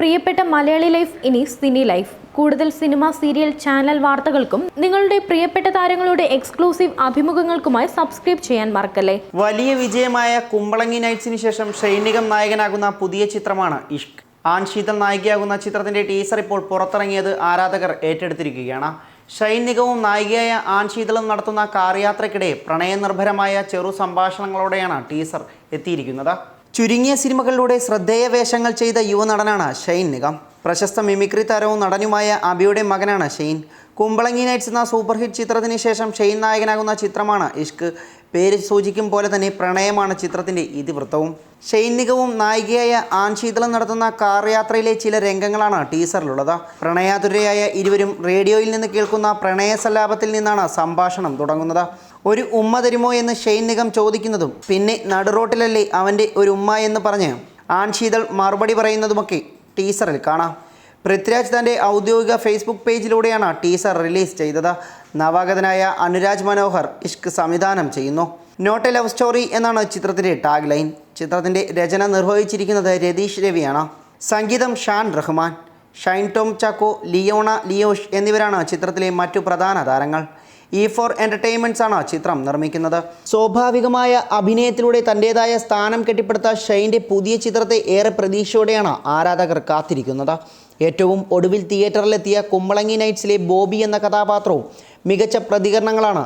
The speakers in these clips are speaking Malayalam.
പ്രിയപ്പെട്ട മലയാളി ലൈഫ് ഇനി സിനി ലൈഫ്. കൂടുതൽ സിനിമ സീരിയൽ ചാനൽ വാർത്തകൾക്കും നിങ്ങളുടെ പ്രിയപ്പെട്ട താരങ്ങളുടെ എക്സ്ക്ലൂസീവ് അഭിമുഖങ്ങൾക്കുമായി സബ്സ്ക്രൈബ് ചെയ്യാൻ മറക്കല്ലേ? വലിയ വിജയമായ കുമ്പളങ്ങി നൈറ്റ്സിന് ശേഷം ഷൈനികം നായകനാകുന്ന പുതിയ ചിത്രമാണ് ഇഷ്ക്. ആൺ ശീതൽ നായികയാകുന്ന ചിത്രത്തിന്റെ ടീസർ ഇപ്പോൾ പുറത്തിറങ്ങിയത് ആരാധകർ ഏറ്റെടുത്തിരിക്കുകയാണ്. ഷൈനികവും നായികയായ ആൺ ശീതളും നടത്തുന്ന കാർ യാത്രയ്ക്കിടെ പ്രണയനിർഭരമായ ചെറു സംഭാഷണങ്ങളോടെയാണ് ടീസർ എത്തിയിരിക്കുന്നത്. ചുരുങ്ങിയ സിനിമകളിലൂടെ ശ്രദ്ധേയ വേഷങ്ങൾ ചെയ്ത യുവനടനാണ് ഷൈൻ നിഗം. പ്രശസ്ത മിമിക്രി താരവും നടനുമായ അബിയുടെ മകനാണ് ഷെയ്ൻ. കുമ്പളങ്ങി നൈറ്റ്സ് എന്ന സൂപ്പർ ഹിറ്റ് ചിത്രത്തിന് ശേഷം ഷെയ്ൻ നായകനാകുന്ന ചിത്രമാണ് ഇഷ്ക്. പേര് സൂചിക്കും പോലെ തന്നെ പ്രണയമാണ് ചിത്രത്തിന്റെ ഇതിവൃത്തവും. ഷെയ്ൻ നിഗവും നായികയായ ആൻശീതളം നടത്തുന്ന കാർ യാത്രയിലെ ചില രംഗങ്ങളാണ് ടീസറിലുള്ളത്. പ്രണയാതുരയായ ഇരുവരും റേഡിയോയിൽ നിന്ന് കേൾക്കുന്ന പ്രണയസല്ലാപത്തിൽ നിന്നാണ് സംഭാഷണം തുടങ്ങുന്നത്. ഒരു ഉമ്മ തരുമോ എന്ന് ഷെയ്ൻ നിഗം ചോദിക്കുന്നതും പിന്നെ നടുറോട്ടിലല്ലേ അവന്റെ ഒരു ഉമ്മ എന്ന് പറഞ്ഞ് ആൻശീതൾ മറുപടി പറയുന്നതുമൊക്കെ ടീസറിൽ. കാണാം. പൃഥ്വിരാജ് തന്റെ ഔദ്യോഗിക ഫേസ്ബുക്ക് പേജിലൂടെയാണ് ടീസർ റിലീസ് ചെയ്തത്. നവാഗതനായ അനുരാജ് മനോഹർ ഇഷ്ക് സംവിധാനം ചെയ്യുന്നു. നോട്ട് എ ലവ് സ്റ്റോറി എന്നാണ് ചിത്രത്തിന്റെ ടാഗ് ലൈൻ ചിത്രത്തിന്റെ രചന നിർവഹിച്ചിരിക്കുന്നത് രതീഷ് രവിയാണ്. സംഗീതം ഷാൻ റഹ്മാൻ. ഷൈൻ ടോം ചാക്കോ ലിയോണ ലിയോഷ് എന്നിവരാണ് ചിത്രത്തിലെ മറ്റു പ്രധാന താരങ്ങൾ. ഇ ഫോർ എന്റർടൈൻമെന്റ്സ് ആണ് ചിത്രം നിർമ്മിക്കുന്നത്. സ്വാഭാവികമായ അഭിനയത്തിലൂടെ തന്റേതായ സ്ഥാനം കെട്ടിപ്പടുത്ത ഷൈന്റെ പുതിയ ചിത്രത്തെ ഏറെ പ്രതീക്ഷയോടെയാണ് ആരാധകർ കാത്തിരിക്കുന്നത്. ഏറ്റവും ഒടുവിൽ തിയേറ്ററിലെത്തിയ കുമ്പളങ്ങി നൈറ്റ്സിലെ ബോബി എന്ന കഥാപാത്രവും മികച്ച പ്രതികരണങ്ങളാണ്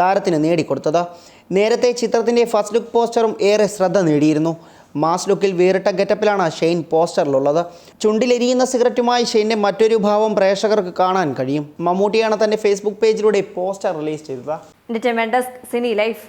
താരത്തിന് നേടിക്കൊടുത്തത്. നേരത്തെ ചിത്രത്തിന്റെ ഫസ്റ്റ് ലുക്ക് പോസ്റ്ററും ഏറെ ശ്രദ്ധ നേടിയിരുന്നു. മാസ് ലുക്കിൽ വേറിട്ട ഗെറ്റപ്പിലാണ് ഷെയ്ൻ പോസ്റ്ററിലുള്ളത്. ചുണ്ടിലെരിയുന്ന സിഗരറ്റുമായി ഷെയ്ന്റെ മറ്റൊരു ഭാവം പ്രേക്ഷകർക്ക് കാണാൻ കഴിയും. മമ്മൂട്ടിയാണ് തന്റെ ഫേസ്ബുക്ക് പേജിലൂടെ പോസ്റ്റർ റിലീസ് ചെയ്തത്. സിനി ലൈഫ്